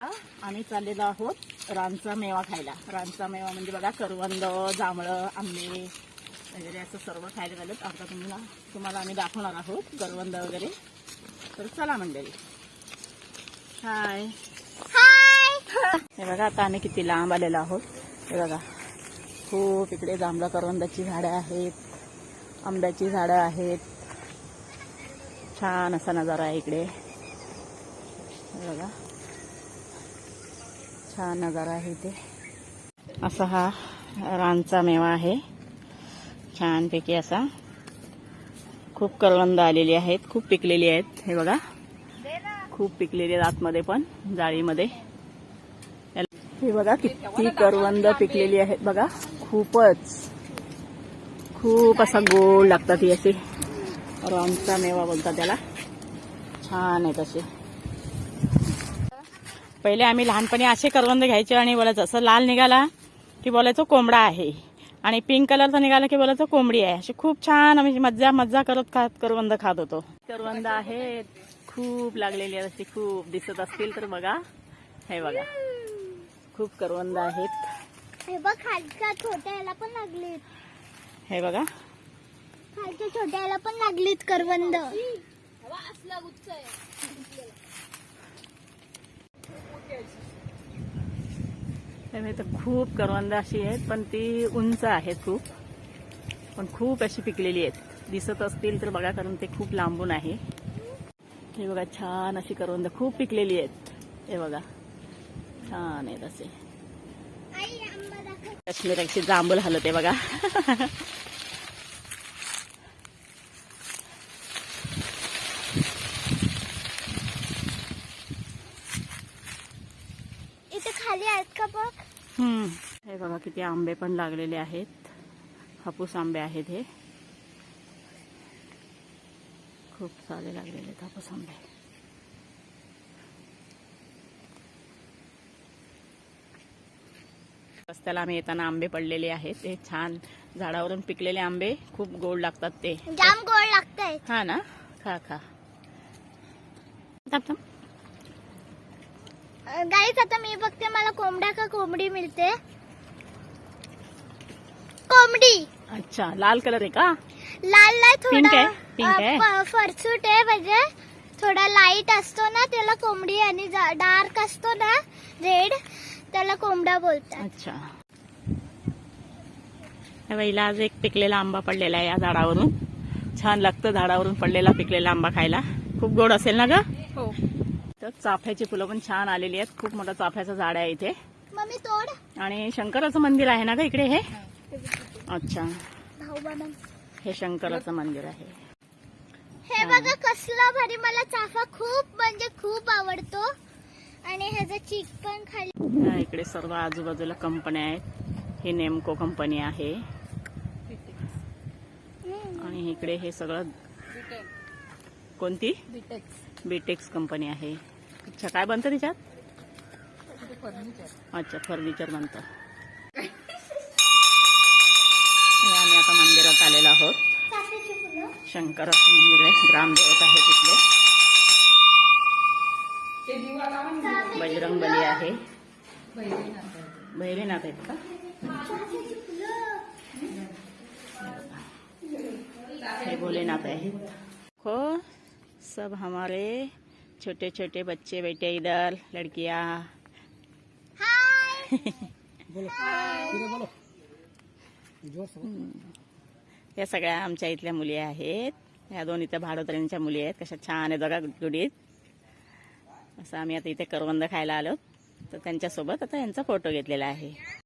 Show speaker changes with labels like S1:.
S1: आम्ही चाललेलो आहोत रानचा मेवा खायला. रानचा मेवा म्हणजे बघा करवंद जांभळं आंबे वगैरे असं सर्व खायला गेलोत आता तुम्हाला तुम्हाला आम्ही दाखवणार आहोत करवंद वगैरे. तर चला मंडळी. हाय हे बघा आता आम्ही किती लांब आलेलो आहोत. हे बघा खूप इकडे जांभळं करवंदाची झाडं आहेत. आंब्याची झाडं आहेत. छान असा नजारा आहे इकडे. हे बघा. छान नजारा आहे इथे. असा हा रानचा मेवा आहे. छानपैकी असा. खूप करवंद आलेली आहेत खूप पिकलेली आहेत. हे बघा. खूप पिकलेली आहेत आतमध्ये पण जाळीमध्ये. हे बघा किती करवंद पिकलेली आहेत. बघा खूपच. खूप असा गोड लागतात ही असे. रानचा मेवा बोलतात त्याला. छान आहेत असे. पहिले आम्ही लहानपणी असे करवंद घ्यायचे आणि बोलायचं असं लाल निघाला की बोलायचं कोंबडा आहे. आणि पिंक कलरचा निघाला की बोलायचं कोंबडी आहे. असे खूप छान आम्ही मज्जा मज्जा करत खात करवंद खात होतो. करवंद आहेत खूप लागलेली आहेत अशी खूप दिसत असतील तर बघा. हे बघा. खूप करवंद आहेत.
S2: हे बघ खालच्या छोट्या याला पण लागलीत.
S1: हे बघा.
S2: खालच्या छोट्या याला पण लागलीत करवंद.
S1: त्यामुळे तर खूप करवंद अशी आहेत पण ती उंच आहेत खूप. पण खूप अशी पिकलेली आहेत. दिसत असतील तर बघा कारण ते खूप लांबून आहे. हे बघा छान अशी करवंद खूप पिकलेली आहेत. हे बघा छान आहेत असे. काश्मीराची जांभूल हलत आहे बघा
S2: इथे खाली आहेत का बघ?
S1: हम्म. हे बघा किती आंबे पण लागलेले आहेत. हापूस आंबे आहेत हे. खूप सारे लागलेले आहेत हापूस आंबे. रस्त्याला आम्ही येताना आंबे पडलेले आहेत. ते छान झाडावरून पिकलेले आंबे. खूप गोड लागतात ते.
S2: जाम गोड लागतंय.
S1: हा ना? खा खा. थांब, थांब.
S2: गाईच आता मी बघते मला कोंबड्या का कोंबडी मिळते. कोंबडी.
S1: अच्छा लाल कलर आहे का?
S2: लाल लाल
S1: Pink
S2: थोडा
S1: आहे? Pink आहे?
S2: प- फरसूट आहे म्हणजे थोडा लाइट असतो ना त्याला कोंबडी आणि डार्क असतो ना रेड त्याला कोंबडा बोलतात.
S1: अच्छा. या बाईला आज एक पिकलेला आंबा पडलेला आहे या झाडावरून. छान लागतं झाडावरून पडलेला पिकलेला आंबा खायला. खूप गोड असेल ना ग?
S2: हो.
S1: तर चाफ्याची फुलं पण छान आलेली आहेत. खूप मोठं चाफ्याचं झाड आहे इथे.
S2: मम्मी तोड.
S1: आणि शंकराचं मंदिर आहे ना ग इकडे हे? अच्छा. हे शंकराचं मंदिर आहे.
S2: हे बघा कसला भारी. मला चाफा खूप म्हणजे खूप आवडतो. आणि ह्याचा चीक पण खाली.
S1: इकडे सर्व आजूबाजूला कंपन्या आहेत. ही नेमको कंपनी आहे. आणि इकडे हे सगळं कोणती? बीटेक्स कंपनी आहे. अच्छा काय बनतं त्याच्यात? अच्छा फर्निचर बनतं. हे आम्ही आता मंदिरात आलेलो आहोत. शंकराचं मंदिर आहे. ग्रामदेवत आहे तिथले. बजरंग बली आहे. भैरीनाथ आहेत का? हे भोलेनाथ आहेत. हो. सब हमारे छोटे छोटे बच्चे बैठे इधर लड़कियां।
S2: हाय
S1: या सगळ्या आमच्या इथल्या मुली आहेत. या दोन इथं भाडोत्र्यांच्या मुली आहेत. कशा छान आहेत बघा गुडगुडीत असं आम्ही आता इथे करवंद खायला आलो. तर त्यांच्यासोबत आता यांचा फोटो घेतलेला आहे.